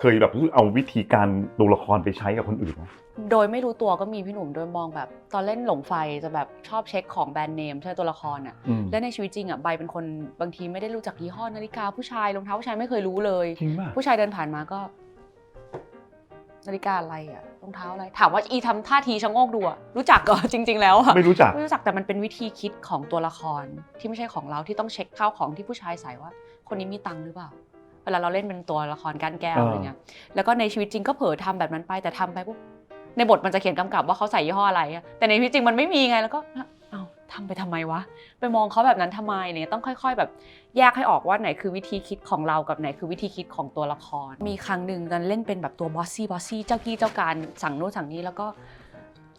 เคยแบบรู้สึกเอาวิธีการตัวละครไปใช้กับคนอื่นไหมโดยไม่รู้ตัวก็มีพี่หนุ่มโดยมองแบบ ตอนเล่นหลงไฟจะแบบชอบเช็คของแบรนด์เนมใช่ไหมตัวละครอะอืมและในชีวิตจริงอะใบเป็นคนบางทีไม่ได้รู้จักยี่ห้อนาฬิกาผู้ชายรองเท้าผู้ชายไม่เคยรู้เลย จริงป่ะผู้ชายเดินผ่านมาก็ นาฬิกาอะไรอะรองเท้าอะไร ถามว่าอีทำท่าทีชะโงกดูอะรู้จักก็ จริง ๆ แล้วอะไม่รู้จัก ไม่รู้จักแต่มันเป็นวิธีคิดของตัวละครที่ไม่ใช่ของเราที่ต้องเช็คข้าวของที่ผู้ชายใส่ว่า คนนี้มีตังค์หรือเปล่าเวลาเราเล่นเป็นตัวละครก้านแก้วเออออะไรเงี้ยแล้วก็ในชีวิตจริงก็เผลอทำแบบนั้นไปแต่ทำไปปุ๊บในบทมันจะเขียนกำกับว่าเขาใส่ยี่ห้ออะไรอะแต่ในชีวิตจริงมันไม่มีไงแล้วก็เอ้าทำไปทำไมวะไปมองเขาแบบนั้นทำไมอะไรเนี่ยต้องค่อย ๆ แบบแยกให้ออกว่าไหนคือวิธีคิดของเรากับไหนคือวิธีคิดของตัวละคร มีครั้งหนึ่งตอนเล่นเป็นแบบตัวบอสซี่บอสซี่เจ้ากี้เจ้าการสั่งโน้นสั่งนี้แล้วก็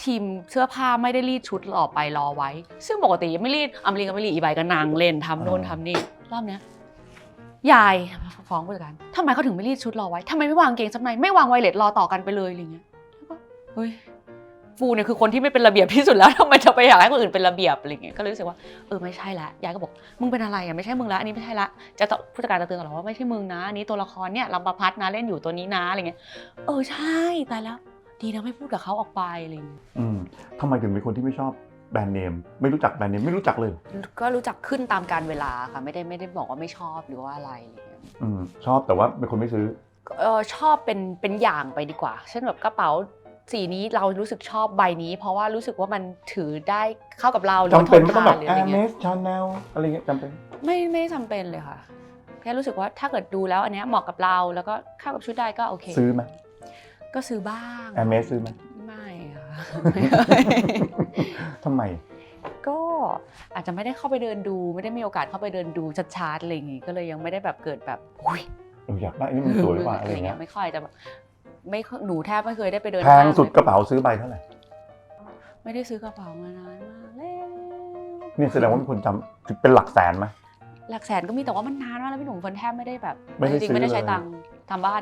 ทีมเสื้อผ้าไม่ได้รีดชุดออกไปรอไว้ ซึ่งปกติไม่รีดอเมริกาไม่รีดอีใบก็นางเล่นทำโน่นอ่าทำนี่รอบเนี้ย ยายฟ้องผู้จัดการทำไมเขาถึงไม่รีดชุดรอไว้ทำไมไม่วางเกงซับในไม่วางไวเลสรอต่อกันไปเลยอะไรเงี้ยแล้วก็เฮ้ยฟูเนี่ยคือคนที่ไม่เป็นระเบียบที่สุดแล้วทำไมจะไปอยากให้คนอื่นเป็นระเบียบอะไรเงี้ยก็เลยรู้สึกว่าเออไม่ใช่ละยายก็บอกมึงเป็นอะไรอะไม่ใช่มึงละอันนี้ไม่ใช่ละจะต้อผู้จัดการจะเตือนตลอดว่าไม่ใช่มึงนะอันนี้ตัวละครเนี่ยลำประพัดนะเล่นอยู่ตัวนี้นะอะไรเงี้ยเออใช่ตายแล้ว ดีนะไม่พูดกับเขาออกไปอะไรเงี้ยอืมทำไมถึงเป็นคนที่ไม่ชอบ แบรนด์เนมไม่รู้จักแบรนด์เนมไม่รู้จักเลย ก็รู้จักขึ้นตามการเวลาค่ะไม่ได้ไม่ได้บอกว่าไม่ชอบหรือว่าอะไรอะไรเงี้ยอืมชอบแต่ว่าเป็นคนไม่ซื้อ เออชอบเป็นเป็นอย่างไปดีกว่า เช่นแบบกระเป๋าสีนี้เรารู้สึกชอบใบนี้ เพราะว่ารู้สึกว่ามันถือได้เข้ากับเราหรือจำเป็นไม่ทต้องแบบหรือแออะไรร์เมเงี้ยสชาแนลอะไรเงี้ยจำเป็น ไม่ไม่จำเป็นเลยค่ะแค่รู้สึกว่าถ้าเกิดดูแล้วอันเนี้ยเหมาะกับเราแล้วก็เข้ากับชุดได้ก็โอเค ซื้อไหมก็ซื้อบ้าง แอร์เมสซื้อไหมไม่ค่ะ ทำไม ก็อาจจะไม่ได้เข้าไปเดินดู ไม่ได้มีโอกาสเข้าไปเดินดูชัดๆอะไรอย่างงี้ก็เลยยังไม่ได้แบบเกิดแบบอุ้ยเอออยากได้อันนี่มันสวยกว่าอะไรเงี้ยไม่ค่อยจะแบบไม่ค่อยหนูแทบไม่เคยได้ไปเดินแพงห้าสุดกระเป๋าซื้อใบเท่าไหร่ไม่ได้ซื้อกระเป๋ามานานมากแล้วเนี่ยแสดงว่าเป็นคนจำเป็นหลักแสนไหมหลักแสนก็มีแต่ว่ามันนานมากแล้วพี่หนุ่มเฟิร์นแทบไม่ได้แบบไม่ได้จริงซื้อๆไม่ได้ใช้เลยตังค์ทำบ้าน